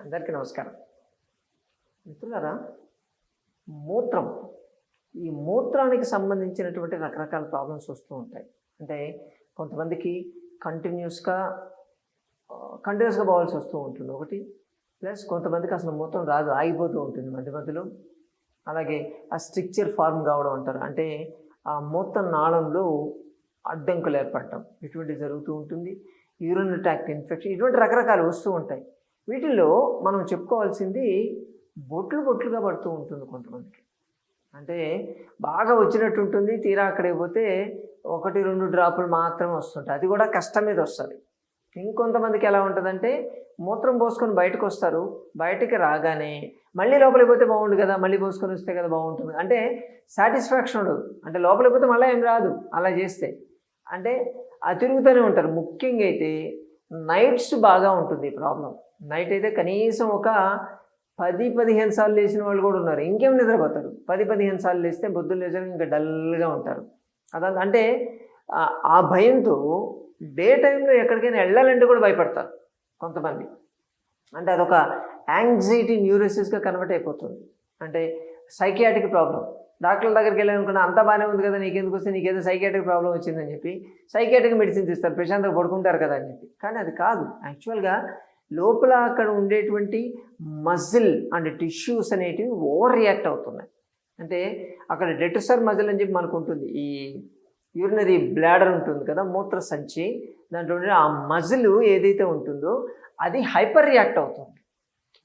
అందరికీ నమస్కారం. మిత్రులారా మూత్రం ఈ మూత్రానికి సంబంధించినటువంటి రకరకాల ప్రాబ్లమ్స్ వస్తూ ఉంటాయి. అంటే కొంతమందికి కంటిన్యూస్గా కంటిన్యూస్గా పోవాల్సి వస్తూ ఉంటుంది. ఒకటి ప్లస్ కొంతమందికి అసలు మూత్రం రాదు ఆగిపోతూ ఉంటుంది మధ్య మధ్యలో. అలాగే ఆ స్ట్రిక్చర్ ఫార్మ్ కావడం అంటారు. అంటే ఆ మూత్ర నాళంలో అడ్డంకులు ఏర్పడటం ఇటువంటి జరుగుతూ ఉంటుంది. యూరిన్ ట్రాక్ట్ ఇన్ఫెక్షన్ ఇటువంటి రకరకాలు వస్తూ ఉంటాయి. వీటిల్లో మనం చెప్పుకోవాల్సింది బొట్లు బొట్లుగా పడుతూ ఉంటుంది కొంతమందికి. అంటే బాగా వచ్చినట్టు ఉంటుంది తీరా అక్కడికి పోతే ఒకటి రెండు డ్రాపులు మాత్రమే వస్తుంటాయి. అది కూడా కష్టం మీద వస్తుంది. ఇంకొంతమందికి ఎలా ఉంటుందంటే మూత్రం పోసుకొని బయటకు వస్తారు బయటికి రాగానే మళ్ళీ లోపలికి పోతే బాగుండు కదా మళ్ళీ పోసుకొని వస్తే కదా బాగుంటుంది. అంటే సాటిస్ఫాక్షన్ ఉండదు. అంటే లోపలికి పోతే మళ్ళీ ఏం రాదు అలా చేస్తే. అంటే ఆ తిరుగుతూనే ఉంటారు. ముఖ్యంగా అయితే నైట్స్ బాగా ఉంటుంది ప్రాబ్లం. నైట్ అయితే కనీసం ఒక పది పదిహేను సార్లు లేచిన వాళ్ళు కూడా ఉన్నారు. ఇంకేం నిద్రపోతారు? పది పదిహేను సార్లు లేస్తే బొద్దులు లేచారు ఇంకా డల్గా ఉంటారు. అదా అంటే ఆ- ఆ భయంతో డే టైంలో ఎక్కడికైనా వెళ్ళాలంటే కూడా భయపడతారు కొంతమంది. అంటే అదొక యాంగ్జైటీ న్యూరోసిస్గా కన్వర్ట్ అయిపోతుంది. అంటే సైకియాటిక్ ప్రాబ్లం డాక్టర్ల దగ్గరికి వెళ్ళాలనుకున్నా అంతా బాగానే ఉంది కదా నీకెందుకు వస్తే నీకేదో సైకియాటిక్ ప్రాబ్లం వచ్చిందని చెప్పి సైకియాటిక్ మెడిసిన్స్ ఇస్తారు ప్రశాంతంగా పడుకుంటారు కదా అని చెప్పి. కానీ అది కాదు. యాక్చువల్గా లోపల అక్కడ ఉండేటువంటి మజిల్ అండ్ టిష్యూస్ అనేటివి ఓవర్ రియాక్ట్ అవుతున్నాయి. అంటే అక్కడ డెటసర్ మజిల్ అని చెప్పి మనకు ఉంటుంది ఈ యూరినరీ బ్లాడర్ ఉంటుంది కదా మూత్ర సంచి దాంట్లో ఉండే ఆ మజిల్ ఏదైతే ఉంటుందో అది హైపర్ రియాక్ట్ అవుతుంది.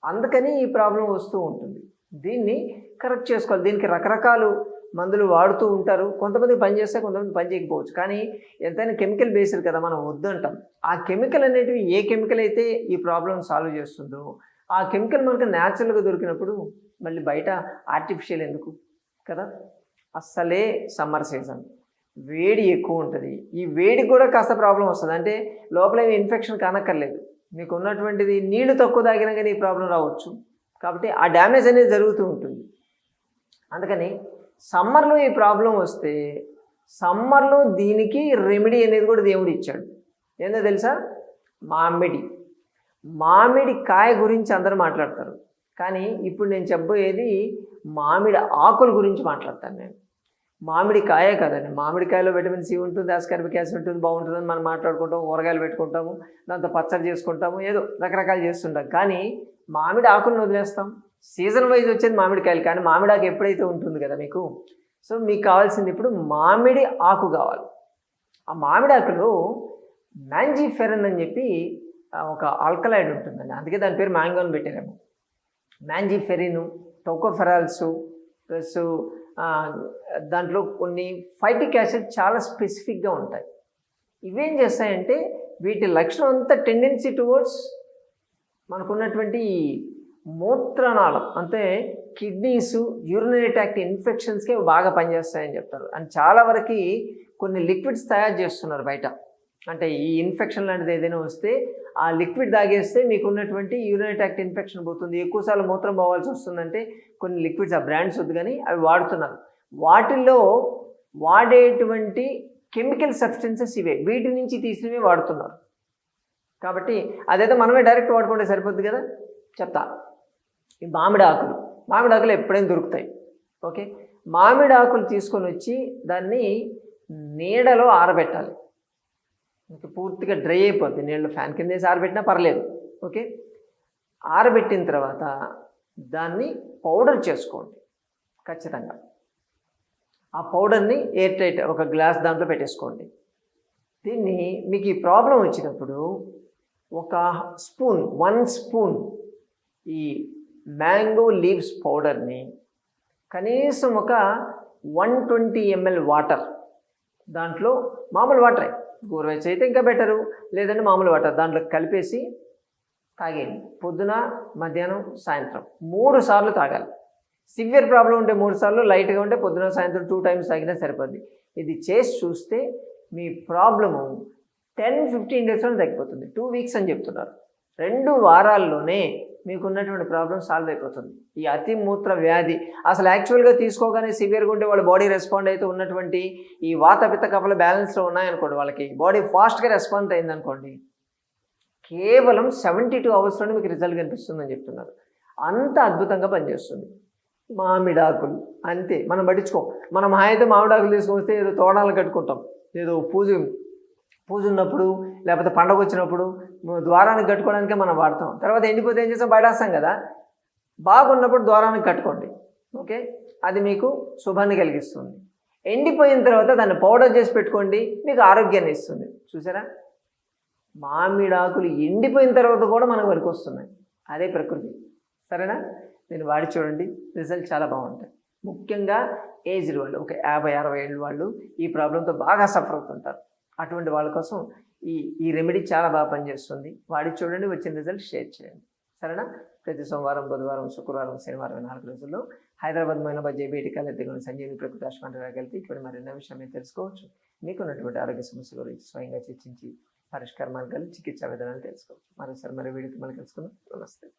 అందుకని ఈ ప్రాబ్లం వస్తూ ఉంటుంది. దీన్ని కరెక్ట్ చేసుకోవాలి. దీనికి రకరకాలు మందులు వాడుతూ ఉంటారు. కొంతమంది పని చేస్తే కొంతమంది పని చేయకపోవచ్చు. కానీ ఎంతైనా కెమికల్ బేస్డ్ కదా మనం వద్దంటాం. ఆ కెమికల్ అనేటివి ఏ కెమికల్ అయితే ఈ ప్రాబ్లం సాల్వ్ చేస్తుందో ఆ కెమికల్ మనకు న్యాచురల్గా దొరికినప్పుడు మళ్ళీ బయట ఆర్టిఫిషియల్ ఎందుకు కదా? అస్సలే సమ్మర్ సీజన్ వేడి ఎక్కువ ఉంటుంది. ఈ వేడికి కూడా కాస్త ప్రాబ్లం వస్తుంది. అంటే లోపల ఏమి ఇన్ఫెక్షన్ కానక్కర్లేదు. మీకు ఉన్నటువంటిది నీళ్ళు తక్కువ తాగినా కానీ ఈ ప్రాబ్లం రావచ్చు. కాబట్టి ఆ డ్యామేజ్ అనేది జరుగుతూ ఉంటుంది. అందుకని సమ్మర్లో ఈ ప్రాబ్లం వస్తే సమ్మర్లో దీనికి రెమెడీ అనేది కూడా దేవుడు ఇచ్చాడు. ఏందో తెలుసా? మామిడి. మామిడి కాయ గురించి అందరూ మాట్లాడతారు. కానీ ఇప్పుడు నేను చెప్పబోయేది మామిడి ఆకుల గురించి మాట్లాడతాను నేను. మామిడి కాయే కదండి. మామిడికాయలో విటమిన్ సి ఉంటుంది ఆస్కార్బిక్ యాసిడ్ ఉంటుంది బాగుంటుందని మనం మాట్లాడుకుంటాం ఊరగాయలు పెట్టుకుంటాము దాంతో పచ్చడి చేసుకుంటాము ఏదో రకరకాలు చేస్తుంటాం. కానీ మామిడి ఆకులను వదిలేస్తాం. సీజన్ వైజ్ వచ్చేది మామిడికాయలు కానీ మామిడాకు ఎప్పుడైతే ఉంటుంది కదా మీకు? సో మీకు కావాల్సింది ఇప్పుడు మామిడి ఆకు కావాలి. ఆ మామిడి ఆకులో మ్యాంజీఫెరన్ అని చెప్పి ఒక ఆల్కలైడ్ ఉంటుందండి. అందుకే దాని పేరు మ్యాంగో అని పెట్టారేమో. మ్యాంజీఫెరిన్ టోకోఫెరాల్స్ ప్లస్ దాంట్లో కొన్ని ఫైటిక్ యాసిడ్ చాలా స్పెసిఫిక్గా ఉంటాయి. ఇవేం చేస్తాయంటే వీటి లక్షణం అంతా టెండెన్సీ టువర్డ్స్ మనకున్నటువంటి మూత్రనాళం అంటే కిడ్నీస్ యూరినరీ ట్యాక్ట్ ఇన్ఫెక్షన్స్కే బాగా పనిచేస్తాయని చెప్తారు. అండ్ చాలా వరకు కొన్ని లిక్విడ్స్ తయారు చేస్తున్నారు బయట. అంటే ఈ ఇన్ఫెక్షన్ లాంటిది ఏదైనా వస్తే ఆ లిక్విడ్ తాగేస్తే మీకు ఉన్నటువంటి యూరినరీ ట్యాక్ట్ ఇన్ఫెక్షన్ పోతుంది. ఎక్కువసార్లు మూత్రం పోవాల్సి వస్తుందంటే కొన్ని లిక్విడ్స్ ఆ బ్రాండ్స్ వద్దు కానీ అవి వాడుతున్నారు. వాటిల్లో వాడేటువంటి కెమికల్ సబ్స్టెన్సెస్ ఇవే. వీటి నుంచి తీసినవి వాడుతున్నారు. కాబట్టి అదైతే మనమే డైరెక్ట్ వాడుకుంటే సరిపోద్ది కదా? చెప్తా. ఈ మామిడి ఆకులు. మామిడి ఆకులు ఎప్పుడైనా దొరుకుతాయి. ఓకే? మామిడి ఆకులు తీసుకొని వచ్చి దాన్ని నీడలో ఆరబెట్టాలి. ఇంకా పూర్తిగా డ్రై అయిపోద్ది. నీళ్ళు ఫ్యాన్ కింద వేసి ఆరబెట్టినా పర్లేదు. ఓకే? ఆరబెట్టిన తర్వాత దాన్ని పౌడర్ చేసుకోండి. ఖచ్చితంగా. ఆ పౌడర్ని ఎయిర్ టైట్ ఒక గ్లాస్ దాంట్లో పెట్టేసుకోండి. దీన్ని మీకు ఈ ప్రాబ్లం వచ్చినప్పుడు ఒక స్పూన్ వన్ స్పూన్ ఈ మ్యాంగో లీవ్స్ పౌడర్ని కనీసం ఒక వన్ ట్వంటీ ఎంఎల్ వాటర్ దాంట్లో మామూలు వాటరే. గోరువెచ్చ అయితే ఇంకా బెటరు. లేదంటే మామూలు వాటర్ దాంట్లో కలిపేసి తాగేయండి. పొద్దున మధ్యాహ్నం సాయంత్రం మూడు సార్లు తాగాలి. సివియర్ ప్రాబ్లం ఉంటే మూడు సార్లు లైట్గా ఉంటే పొద్దున సాయంత్రం టూ టైమ్స్ తాగినా సరిపోద్ది. ఇది చేసి చూస్తే మీ ప్రాబ్లము టెన్ ఫిఫ్టీన్ డేస్లో తగ్గిపోతుంది. టూ వీక్స్ అని చెప్తున్నారు. రెండు వారాల్లోనే మీకు ఉన్నటువంటి ప్రాబ్లం సాల్వ్ అయిపోతుంది. ఈ అతి మూత్ర వ్యాధి. అసలు యాక్చువల్గా తీసుకోగానే సివియర్గా ఉంటే వాళ్ళ బాడీ రెస్పాండ్ అయితే ఉన్నటువంటి ఈ వాతపిత్త కఫల బ్యాలెన్స్లో ఉన్నాయనుకోండి వాళ్ళకి. బాడీ ఫాస్ట్గా రెస్పాండ్ అయిందనుకోండి కేవలం సెవెంటీ టూ అవర్స్లోనే మీకు రిజల్ట్ కనిపిస్తుందని చెప్తున్నారు. అంత అద్భుతంగా పనిచేస్తుంది. మామిడాకులు అంతే. మనం పట్టించుకోం మనం హాయితే మామిడాకులు తీసుకొస్తే ఏదో తోడాలు కట్టుకుంటాం. ఏదో పూజ పూజ ఉన్నప్పుడు లేకపోతే పండగ వచ్చినప్పుడు ద్వారానికి కట్టుకోవడానికే మనం వాడతాం. తర్వాత ఎండిపోతే ఏం చేస్తాం? బయటేస్తాం కదా. బాగున్నప్పుడు ద్వారానికి కట్టుకోండి. ఓకే? అది మీకు శుభాన్ని కలిగిస్తుంది. ఎండిపోయిన తర్వాత దాన్ని పౌడర్ చేసి పెట్టుకోండి. మీకు ఆరోగ్యాన్ని ఇస్తుంది. చూసారా? మామిడాకులు ఎండిపోయిన తర్వాత కూడా మనకు వరకు వస్తున్నాయి. అదే ప్రకృతి. సరేనా? నేను వాడి చూడండి. రిజల్ట్ చాలా బాగుంటాయి. ముఖ్యంగా ఏజ్డ్ వాళ్ళు ఒక యాభై అరవై ఏళ్ళు వాళ్ళు ఈ ప్రాబ్లంతో బాగా సఫర్ అవుతుంటారు. అటువంటి వాళ్ళ కోసం ఈ ఈ రెమెడీ చాలా బాగా పనిచేస్తుంది. వాడి చూడండి వచ్చిన రిజల్ట్ షేర్ చేయండి. సరేనా? ప్రతి సోమవారం బుధవారం శుక్రవారం శనివారం నాలుగు రోజుల్లో హైదరాబాద్ మైనాబాద్ జేబీటికల్ కలెత్తుకుని సంజీవి ప్రకృతి ఆశ్రమానికి వెళ్తే ఇటువంటి మరిన్న విషయం తెలుసుకోవచ్చు. మీకున్నటువంటి ఆరోగ్య సమస్యల గురించి స్వయంగా చర్చించి పరిష్కార మార్గాలు చికిత్సా విధానాలు తెలుసుకోవచ్చు. మరోసారి మరి వీడికి మళ్ళీ కలుసుకుందాం. నమస్తే.